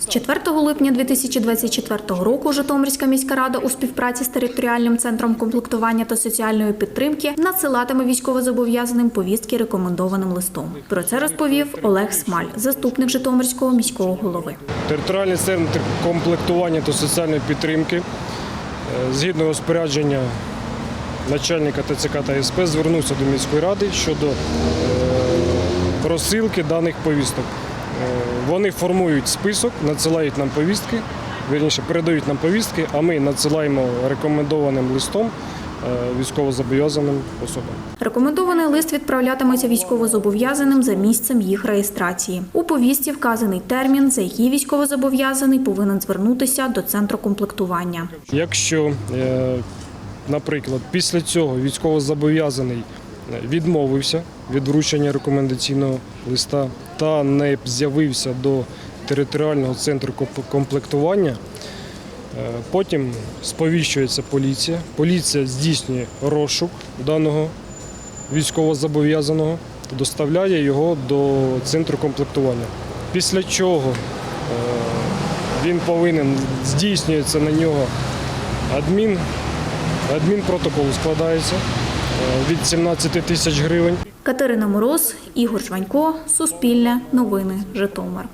З 4 липня 2024 року Житомирська міська рада у співпраці з територіальним центром комплектування та соціальної підтримки надсилатиме військовозобов'язаним повістки рекомендованим листом. Про це розповів Олег Смаль, заступник Житомирського міського голови. Територіальний центр комплектування та соціальної підтримки е, згідно розпорядження начальника ТЦК та СП звернувся до міської ради щодо е, розсилки даних повісток. Е, Вони формують список, надсилають нам повістки, вірніше передають нам повістки, а ми надсилаємо рекомендованим листом е, військовозобов'язаним особам. Рекомендований лист відправлятиметься військовозобов'язаним за місцем їх реєстрації. У повісті вказаний термін, за який військовозобов'язаний повинен звернутися до центру комплектування. Якщо, е, наприклад, після цього військовозобов'язаний відмовився від вручення рекомендаційного листа та не з'явився до територіального центру комплектування, е, потім сповіщується поліція. Поліція здійснює розшук даного військовозобов'язаного, доставляє його до центру комплектування. Після чого е, він повинен здійснюється на нього адмін. Адмінпротокол складається від 17 тисяч гривень. Катерина Мороз, Ігор Жванько, Суспільне, Новини, Житомир.